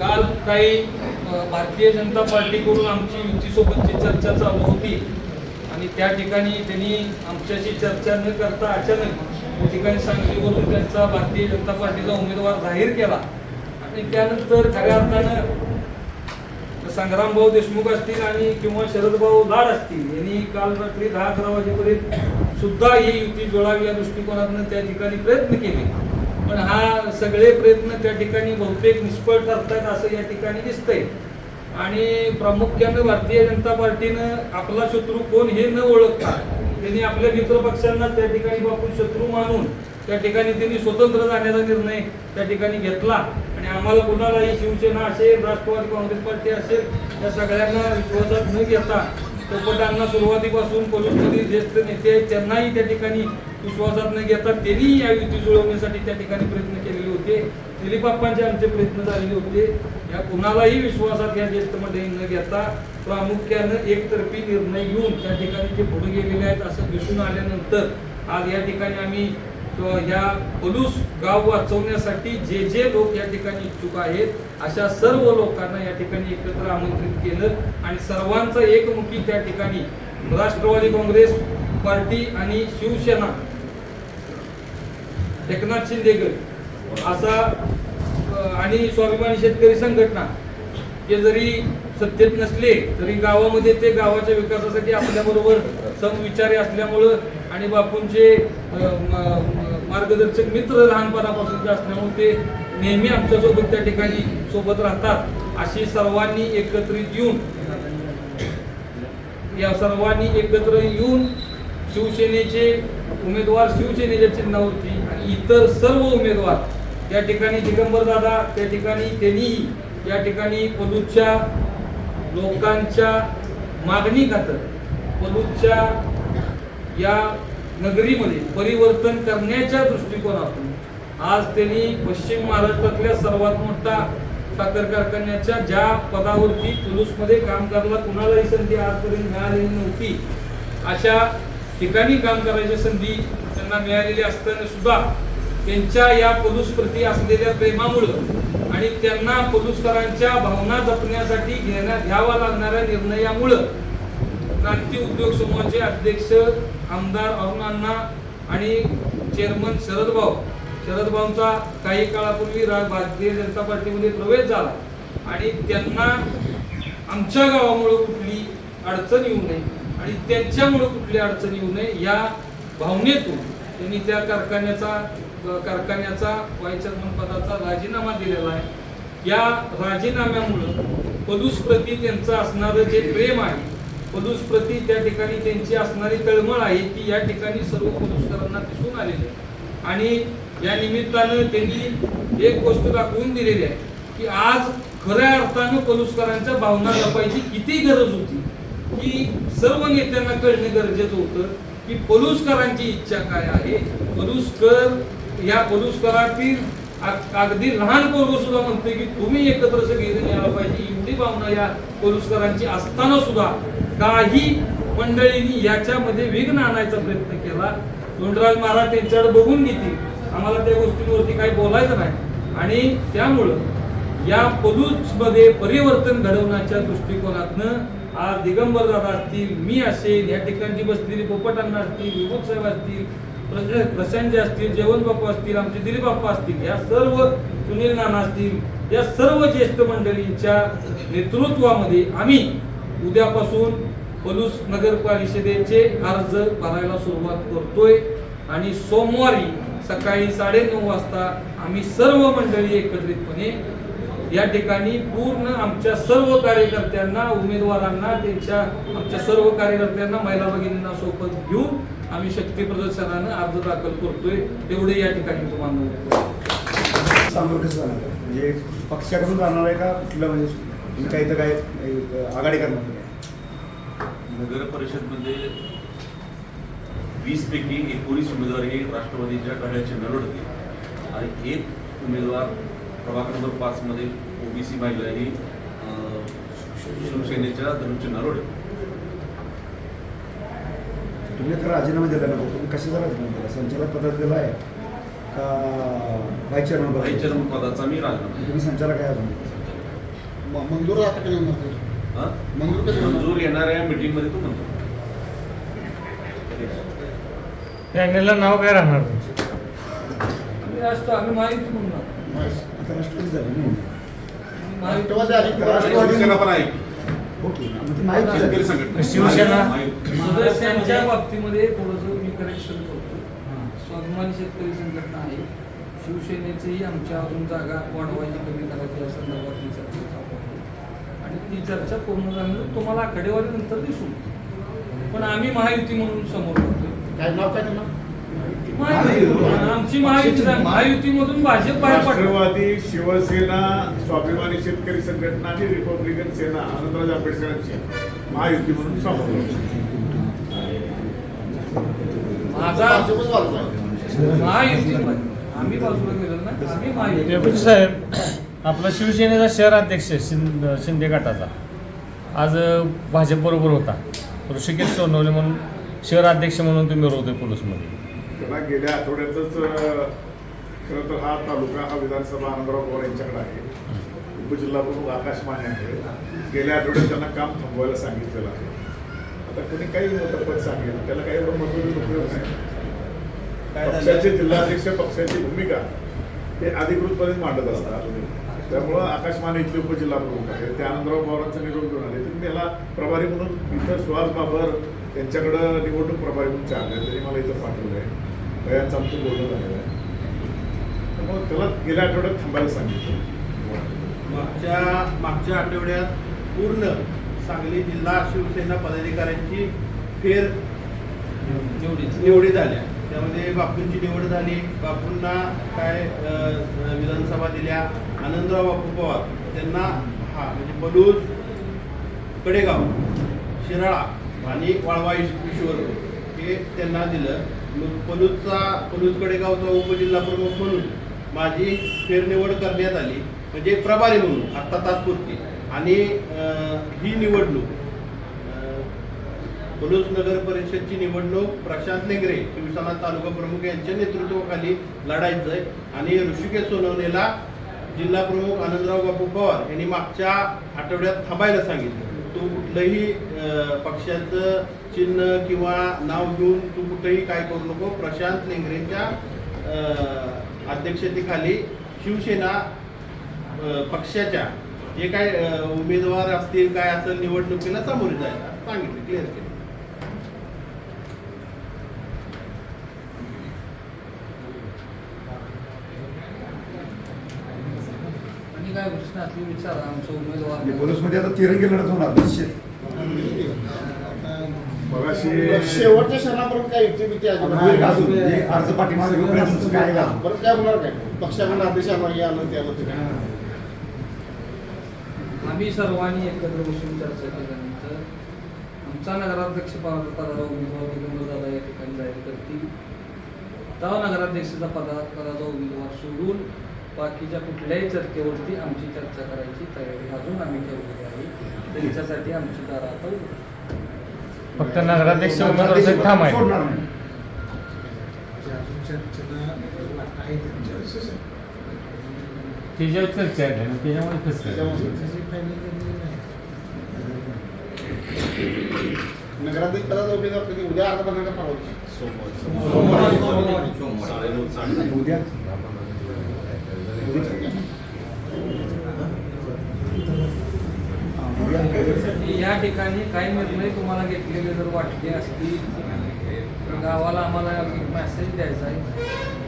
काल काही भारतीय जनता पार्टीकडून आमची युतीसोबतची चर्चा चालू होती. आणि त्या ठिकाणी त्यांनी आमच्याशी चर्चा न करता अचानक ठिकाणी सांगलीवरून त्यांचा भारतीय जनता पार्टीचा उमेदवार जाहीर केला. आणि त्यानंतर खऱ्या अर्थानं संग्रामभाऊ देशमुख असतील आणि किंवा शरदभाऊ लाड असतील यांनी काल रात्री दहा अकरा वाजेपर्यंत सुद्धा ही युती जोडावी या दृष्टिकोनातून त्या ठिकाणी प्रयत्न केले. पण हा सगळे प्रयत्न त्या ठिकाणी बहुतेक निष्फळ ठरतात असं या ठिकाणी दिसतंय. आणि प्रामुख्यानं भारतीय जनता पार्टीनं आपला शत्रू कोण हे न ओळखता त्यांनी आपल्या मित्रपक्षांना त्या ठिकाणी बापून शत्रू मानून त्या ठिकाणी त्यांनी स्वतंत्र जाण्याचा निर्णय त्या ठिकाणी घेतला. आणि आम्हाला कुणालाही शिवसेना असेल राष्ट्रवादी काँग्रेस पार्टी असेल या सगळ्यांना विश्वासात न घेता पोपटांना सुरुवातीपासून पोलीसमधील ज्येष्ठ नेते आहेत त्यांनाही त्या ठिकाणी विश्वासात न घेता त्यांनी या युती जुळवण्यासाठी त्या ठिकाणी प्रयत्न केलेले होते. दिलीप बाप्पांचे आमचे प्रयत्न झालेले होते. या कुणालाही विश्वासात या ज्येष्ठमध्ये न घेता प्रामुख्यानं एकतर्फी निर्णय घेऊन त्या ठिकाणी जे पुढे गेलेले आहेत असं दिसून आल्यानंतर आज या ठिकाणी आम्ही या पलूस गाव वाचवण्यासाठी जे जे लोक या ठिकाणी इच्छुक आहेत अशा सर्व लोकांना या ठिकाणी एकत्र आमंत्रित केलं आणि सर्वांचं एकमुखी त्या ठिकाणी राष्ट्रवादी काँग्रेस पार्टी आणि शिवसेना. एकनाथ शिंदेकर असा आणि स्वाभिमानी शेतकरी संघटना. हे जरी सत्तेत नसले तरी गावामध्ये ते गावाच्या विकासासाठी आपल्याबरोबर समविचारी असल्यामुळं आणि बापूंचे मार्गदर्शक मित्र लहानपणापासूनचे असल्यामुळे ते नेहमी आमच्यासोबत त्या ठिकाणी सोबत राहतात अशी सर्वांनी एकत्रित येऊन या सर्वांनी एकत्र येऊन शिवसेनेचे उमेदवार शिवसेनेच्या चिन्हावरती आणि इतर सर्व उमेदवार त्या ठिकाणी दिगंबरदादा त्या ठिकाणी त्यांनी या ठिकाणी पलूच्या लोकांच्या मागणी खातर पलूच्या या नगरीमध्ये परिवर्तन करण्याच्या दृष्टिकोनातून आज त्यांनी पश्चिम महाराष्ट्रातल्या सर्वात मोठा साखर कारखान्याच्या ज्या पदावरती पुलूसमध्ये काम करायला कुणालाही संधी आजपर्यंत मिळालेली नव्हती अशा ठिकाणी काम करायची संधी त्यांना मिळालेली असताना सुद्धा त्यांच्या या पोलूस प्रती असलेल्या प्रेमामुळं आणि त्यांना पोलूसकरांच्या भावना जपण्यासाठी घेण्यात घ्यावा लागणाऱ्या निर्णयामुळं क्रांती उद्योग समूहाचे अध्यक्ष आमदार अरुणांना आणि चेअरमन शरद भाऊ. शरद भाऊंचा काही काळापूर्वी रा- भारतीय जनता पार्टीमध्ये प्रवेश झाला आणि त्यांना आमच्या गावामुळं कुठली अडचण येऊ नये. आणि त्यांच्यामुळं कुठली अडचण येऊ नये या भावनेतून त्यांनी त्या कारखान्याचा कारखान्याचा व्हाईस चेअरमन पदाचा राजीनामा दिलेला आहे. या राजीनाम्यामुळं पदुसप्रती त्यांचं असणारं जे प्रेम आहे पदुसप्रती त्या ठिकाणी त्यांची असणारी तळमळ आहे ती या ठिकाणी सर्व पदूसकरांना दिसून आलेली आहे. आणि या निमित्तानं त्यांनी एक गोष्ट दाखवून दिलेली आहे की आज खऱ्या अर्थानं पलुसकरांच्या भावना जपायची किती गरज होती. की सर्व नेत्यांना कळणे गरजेचं होतं की पलुसकरांची इच्छा काय आहे? पलुसकर या पलुसकरातील अगदी लहान पोरग सुद्धा म्हणते की तुम्ही एकत्र सगळीजण यायला पाहिजे. एवढी भावना या पलुसकरांची असताना सुद्धा काही मंडळींनी याच्यामध्ये विघ्न आणायचा प्रयत्न केला. धोंडराज महाराज त्यांच्याकडे बघून घेतील. आम्हाला त्या गोष्टींवरती काही बोलायचं नाही. आणि त्यामुळं या मध्ये परिवर्तन घडवण्याच्या दृष्टिकोनातनं आज दिगंबर दादा असतील मी असेल या ठिकाणची बसलेली पोपटांना असतील विभूत साहेब असतील प्रश- प्रशांत असतील जेवण बाप्पा असतील आमचे दिलीप बाप्पा असतील या सर्व सुनील नाना असतील या सर्व ज्येष्ठ मंडळींच्या नेतृत्वामध्ये आम्ही उद्यापासून पलूस नगर परिषदेचे अर्ज भरायला सुरुवात करतोय. आणि सोमवारी सकाळी साडेनऊ वाजता आम्ही सर्व मंडळी एकत्रितपणे या ठिकाणी पूर्ण आमच्या सर्व कार्यकर्त्यांना उमेदवारांना त्यांच्या आमच्या सर्व कार्यकर्त्यांना महिला भगिनींना सोबत घेऊन आम्ही शक्ती प्रदर्शनानं अर्ज दाखल करतोय. तेवढे या ठिकाणी तुम्हाला? म्हणजे पक्षाकडून जाणार आहे का? कुठलं? म्हणजे काही तर काय आघाडी करणार? नगर परिषदमध्ये वीस पैकी एकोणीस उमेदवार हे राष्ट्रवादीच्या गड्याचे लढवते आणि एक उमेदवार प्रभाग नंबर पाच मध्ये ओबीसी महिला ही शिवसेनेच्या धनुचे नरोडे तुम्ही तर राजीनामा दिला ना तुम्ही कशाचा राजीनामा दिला संचालक पदात दिला आहे का व्हाईस चेअरमन व्हाईस पदाचा? चेअरमन पदाचा मी राजीनामा तुम्ही संचालक आहे अजून मंजूर आता कधी? हा? मंजूर? मंजूर येणाऱ्या मीटिंगमध्ये तो म्हणतो पॅनलला नाव काय राहणार तुमचं? आम्ही माहिती म्हणणार. आता झाले राष्ट्रवादी राष्ट्रवादी- पण आहे शिवसेना- सदस्यांच्या बाबतीमध्ये थोडंसं मी करेक्शन करतो. स्वाभिमानी शेतकरी संघटना आहे. शिवसेनेचीही आमच्या अजून जागा वाढवायची कमी करायची या संदर्भात मी चर्चा. आणि ती चर्चा पूर्ण झाल्यानंतर तुम्हाला आकडेवारीनंतर दिसून पण आम्ही महायुती म्हणून समोर करतोय काय नाव काय त्यांना? आमची महायुती महायुतीमधून भाजप बाहेर राष्ट्रवादी शिवसेना स्वाभिमानी शेतकरी संघटना आणि रिपब्लिकन सेना आनंदराज आंबेडकरांची महायुती म्हणून समोर. माझा भाजपच बाजूला आहे. महायुतीमध्ये आम्ही बाजूला गेलो ना आम्ही महायुती. डेप्युटी साहेब आपला शिवसेनेचा शहर अध्यक्ष शिंद शिंदे गटाचा. आज अ, भाजपबरोबर होता. ऋषिकेश सोनवणे म्हणून शहर अध्यक्ष म्हणून तुम्ही होते पोलीसमध्ये. त्याला गेल्या आठवड्यातच खरं तर हा तालुका हा विधानसभा आनंदराव पवार यांच्याकडे आहे. उपजिल्हा प्रमुख आकाश माने आहे. गेल्या आठवड्यात त्यांना काम थांबवायला सांगितलेलं आहे. आता कोणी काही पद सांगेल त्याला काही एवढं महत्त्वाचा उपयोग नाही. पक्षाचे जिल्हाध्यक्ष पक्षाची भूमिका ते अधिकृतपणे मांडत असतात. त्यामुळं आकाश माने इथले उपजिल्हा प्रमुख आहे ते आनंदराव पवारांचा निरोप घेऊन आले. तर मी याला प्रभारी म्हणून इथं सुहास बाबर त्यांच्याकडं निवडणूक प्रभारी म्हणून चालले त्यांनी मला इथं पाठवलं आहे दयांचं आमचं बोलणं झालेलं आहे. त्यामुळे त्याला गेल्या आठवड्यात थांबायला सांगितलं. मागच्या मागच्या आठवड्यात पूर्ण सांगली जिल्हा शिवसेना पदाधिकाऱ्यांची फेर निवडीत निवडी झाल्या. त्यामध्ये बापूंची निवड झाली. बापूंना काय विधानसभा दिल्या. आनंदराव बापू पवार. त्यांना हा म्हणजे बलूज कडेगाव शिराळा आणि वाळवा ईश्वर हे त्यांना दिलं. मग पलूजचा पलूजकडे गावचा उपजिल्हा प्रमुख म्हणून माझी फेरनिवड करण्यात आली. म्हणजे प्रभारी म्हणून आत्ता तात्पुरती. आणि ही निवडणूक पलूस नगर परिषदची निवडणूक प्रशांत नेगरे शिवसेना तालुका प्रमुख यांच्या नेतृत्वाखाली लढायचं आहे आणि ऋषिकेश सोनवणेला जिल्हा प्रमुख आनंदराव बापू पवार यांनी मागच्या आठवड्यात थांबायला सांगितलं. तू कुठलंही पक्षाचं चिन्ह किंवा नाव घेऊन तू कुठंही काय करू नको. प्रशांत लेंगरेंच्या अध्यक्षतेखाली शिवसेना पक्षाच्या जे काय उमेदवार असतील काय असेल निवडणुकीला सामोरे जायला सांगितलं क्लिअर केलं आणि काय प्रश्न असले विचारा आमचा उमेदवार. आणि पोलीसमध्ये आता तिरंगी लढत होणार निश्चित मगाशी शेवटच्या क्षणापर्यंत काय युती बिती आता होईल का अजून? अजिबात अर्ज पाठीमागे घेऊपर्यंत तुमचं काय आहे? का परत काय होणार काय? पक्षाकडून आदेश आला हे आलं ते आलं ते काय? आम्ही सर्वांनी एकत्र बसून चर्चा केल्यानंतर आमचा नगराध्यक्ष पदा- पदाला उमेदवार दादा या ठिकाणी जाहीर करतील. तेव्हा नगराध्यक्षाचा पदा पदाचा उमेदवार सोडून बाकीच्या कुठल्याही चर्चेवरती आमची चर्चा करायची तयारी अजून आम्ही ठेवलेली आहे. त्यांच्यासाठी आमची दारा आता आहे. फक्त नगराध्यक्ष उमेदवारासाठी ठाम आहे सोडणार नाही. त्याच्यावर चर्चा आहे ना, त्याच्यामुळे कसं नगराध्यक्ष पदाचा उमेदवार उद्या भरणार का परवा साडेनऊ साडे उद्या या ठिकाणी काही निर्णय तुम्हाला घेतलेले जर वाटले असतील? तर गावाला आम्हाला एक मेसेज द्यायचा आहे.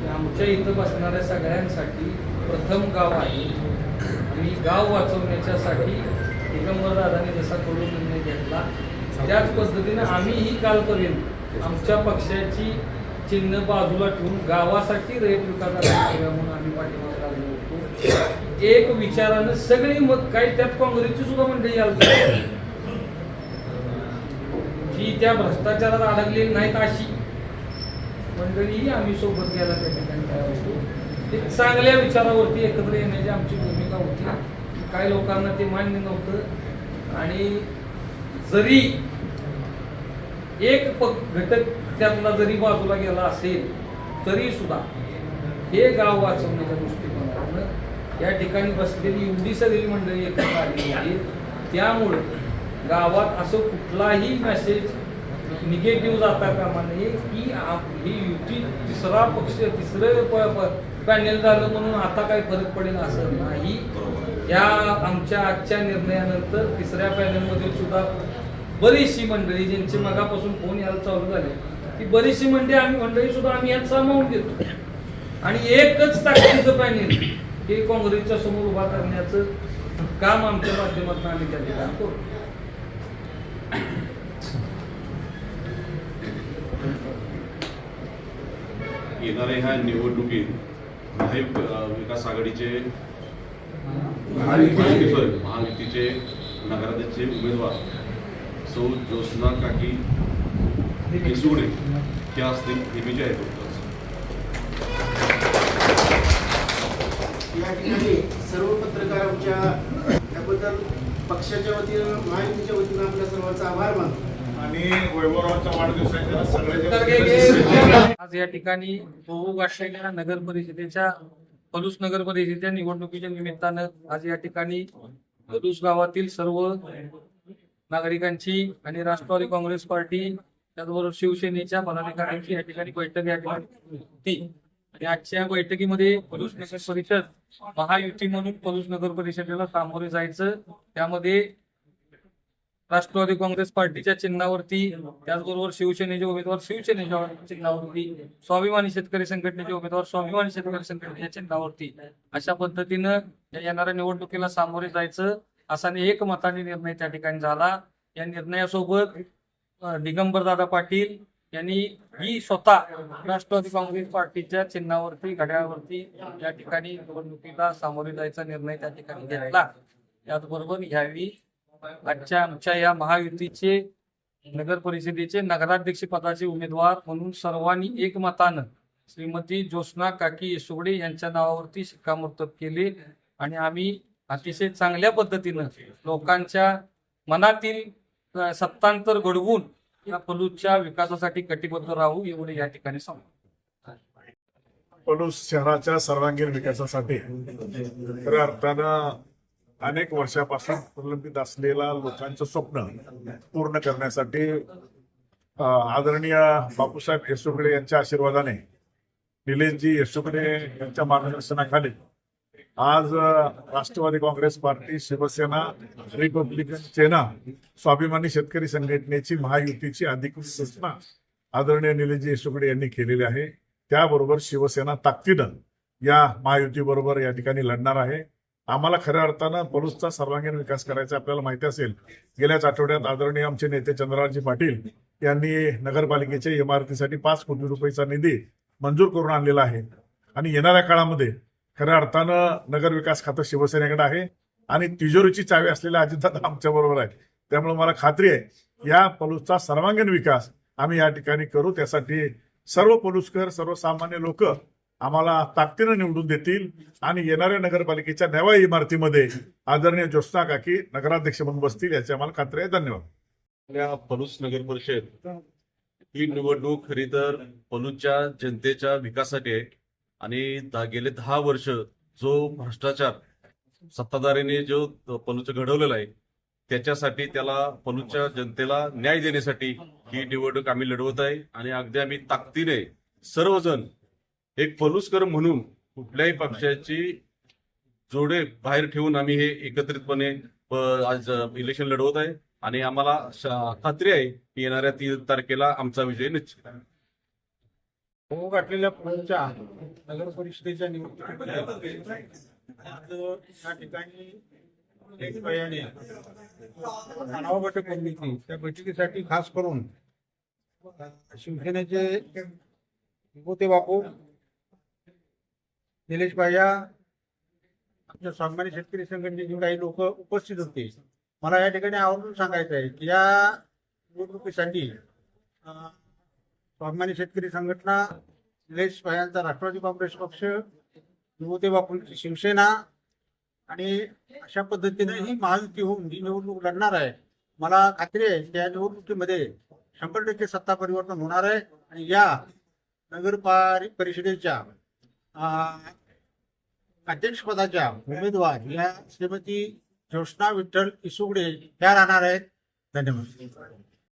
की आमच्या इथं बसणाऱ्या सगळ्यांसाठी प्रथम गाव आहे. आणि गाव वाचवण्याच्यासाठी एकंबर दादाने जसा करून निर्णय घेतला त्याच पद्धतीनं आम्हीही कालपर्यंत आमच्या पक्षाची चिन्ह बाजूला ठेवून गावासाठी रयत विकासाला म्हणून आम्ही पाठिंबा लागलो होतो. एक विचारानं सगळी मत काही त्यात काँग्रेसची सुद्धा मंडळी आली जी त्या भ्रष्टाचारात अडकलेली नाहीत अशी. मंडळीही आम्ही सोबत घ्यायला त्या ठिकाणी तयार होतो. ते चांगल्या विचारावरती एकत्र येण्याची आमची भूमिका होती. काही लोकांना ते मान्य नव्हतं. आणि जरी एक पक घटक त्यातला जरी बाजूला गेला असेल तरी सुद्धा हे गाव वाचवण्याच्या दृष्टिकोनातून या ठिकाणी बसलेली एवढी सगळी मंडळी एकत्र आलेली आहे त्यामुळं गावात असं कुठलाही मेसेज निगेटिव्ह जाता कामा नये. की ही युती तिसरा पक्ष तिसरं पॅनेल झालं म्हणून आता काही फरक पडेल असं नाही. या आमच्या आजच्या निर्णयानंतर तिसऱ्या पॅनलमध्ये सुद्धा बरीचशी मंडळी ज्यांची मगापासून फोन यायला चालू झाले ती बरीचशी मंडळी आम्ही मंडळी सुद्धा आम्ही यात सामावून घेतो आणि एकच ताकदीचं पॅनेल हे काँग्रेसच्या समोर उभा करण्याचं काम आमच्या माध्यमातून आम्ही त्या ठिकाणी करतो येणाऱ्या ह्या निवडणुकीत विकास आघाडीचे. सॉरी महायुतीचे नगराध्यक्षचे उमेदवार सौ ज्योत्स्ना काकी केसुगडे हे असतील हे मी या ठिकाणी सर्व पत्रकारांच्या त्याबद्दल पक्षाच्या वतीनं महायुतीच्या वतीनं आपल्या सर्वांचा आभार मानतो आणि सगळ्याच्या आज या ठिकाणी बहु नगर परिषदेच्या पलूस नगर परिषदेच्या निवडणुकीच्या निमित्तानं आज या ठिकाणी पलूस गावातील सर्व नागरिकांची आणि राष्ट्रवादी काँग्रेस पार्टी त्याचबरोबर शिवसेनेच्या पदाधिकाऱ्यांची या ठिकाणी बैठक या ठिकाणी होती. आणि आजच्या बैठकीमध्ये पलूस नगर परिषद महायुती म्हणून पलूस नगर परिषदेला सामोरे जायचं त्यामध्ये राष्ट्रवादी काँग्रेस पार्टीच्या चिन्हावरती त्याचबरोबर शिवसेनेचे उमेदवार शिवसेनेच्या चिन्हावरती स्वाभिमानी शेतकरी संघटनेचे उमेदवार स्वाभिमानी शेतकरी संघटनेच्या चिन्हावरती अशा पद्धतीनं येणाऱ्या निवडणुकीला सामोरे जायचं असा एक मताने निर्णय त्या ठिकाणी झाला. या निर्णयासोबत दिगंबरदादा पाटील यांनी ही स्वतः राष्ट्रवादी काँग्रेस पार्टीच्या चिन्हावरती घड्याळावरती या ठिकाणी निवडणुकीला सामोरे जायचा निर्णय त्या ठिकाणी घेतला. त्याचबरोबर ह्यावेळी आजच्या आमच्या या महायुतीचे नगर परिषदेचे नगराध्यक्ष पदाचे उमेदवार म्हणून सर्वांनी एकमतानं श्रीमती ज्योत्स्ना काकी येसुगडे यांच्या नावावरती शिक्कामोर्तब केले आणि आम्ही अतिशय चांगल्या पद्धतीनं लोकांच्या मनातील सत्तांतर घडवून या पलूसच्या विकासासाठी कटिबद्ध राहू एवढे या ठिकाणी सांगू. पलूस शहराच्या सर्वांगीण विकासासाठी. खऱ्या अर्थानं अनेक वर्षापासून प्रलंबित असलेला लोकांचं स्वप्न पूर्ण करण्यासाठी आदरणीय बापूसाहेब येसुकडे यांच्या आशीर्वादाने निलेशजी येसुकडे यांच्या मार्गदर्शनाखाली आज Rashtrawadi Congress party Shivsena Republican Sena Swabhimani Shetkari संघटनेची महायुतीची अधिकृत सूचना आदरणीय निलेशजी येसुकडे यांनी केलेली आहे. त्याबरोबर शिवसेना ताकदीनं या महायुतीबरोबर या ठिकाणी लढणार आहे. आम्हाला खऱ्या अर्थानं पलूसचा सर्वांगीण विकास करायचा आपल्याला माहिती असेल. गेल्याच आठवड्यात आदरणीय आमचे नेते चंद्ररावजी पाटील यांनी नगरपालिकेच्या इमारतीसाठी पाच कोटी रुपयेचा निधी मंजूर करून आणलेला आहे. आणि येणाऱ्या काळामध्ये खऱ्या अर्थानं नगर विकास खातं शिवसेनेकडे आहे आणि तिजोरीची चावी असलेल्या अजितदादा आमच्या बरोबर आहे. त्यामुळे मला खात्री आहे या पलूसचा सर्वांगीण विकास आम्ही या ठिकाणी करू. त्यासाठी सर्व पलुसकर सर्वसामान्य लोक आम्हाला ताकदीनं निवडून देतील. आणि येणाऱ्या नगरपालिकेच्या नव्या इमारतीमध्ये आदरणीय ज्योत्स्ना काकी नगराध्यक्ष म्हणून बसतील याची आम्हाला खात्री आहे. धन्यवाद. पलूस नगर परिषद ही निवडणूक खरी तर पलूसच्या जनतेच्या विकासासाठी आहे. आणि गेले दहा वर्ष जो भ्रष्टाचार सत्ताधारीने जो पलूचं घडवलेला आहे त्याच्यासाठी त्याला पलूच्या जनतेला न्याय देण्यासाठी ही निवडणूक आम्ही लढवत आहे. आणि अगदी आम्ही ताकदीने सर्वजण एक पलूसकर म्हणून कुठल्याही पक्षाची जोडे बाहेर ठेवून आम्ही हे एकत्रितपणे आज इलेक्शन लढवत आहे. आणि आम्हाला खात्री आहे की येणाऱ्या तीन तारखेला आमचा विजय निश्चित आहे. हो पुढच्या नगर परिषदेच्या निवडणुकीमध्ये आज या ठिकाणी एक पर्यायाने आढावा बैठक बोलली होती. त्या बैठकीसाठी खास करून शिवसेनेचे बापू निलेश भाया आमच्या स्वाभिमानी शेतकरी संघटनेचे काही लोक उपस्थित होते. मला या ठिकाणी आवर्जून सांगायचं आहे की या निवडणुकीसाठी स्वाभिमानी शेतकरी संघटना निलेश भायांचा राष्ट्रवादी काँग्रेस पक्ष विभूते बापूंची शिवसेना आणि अशा पद्धतीने ही महायुती होऊन ही निवडणूक लढणार आहे. मला खात्री आहे की या निवडणुकीमध्ये शंभर टक्के सत्ता परिवर्तन होणार आहे आणि या नगर परिषदेच्या अध्यक्षपदाच्या उमेदवार या श्रीमती ज्योष्णा विठ्ठल इसुगडे ह्या राहणार आहेत. धन्यवाद.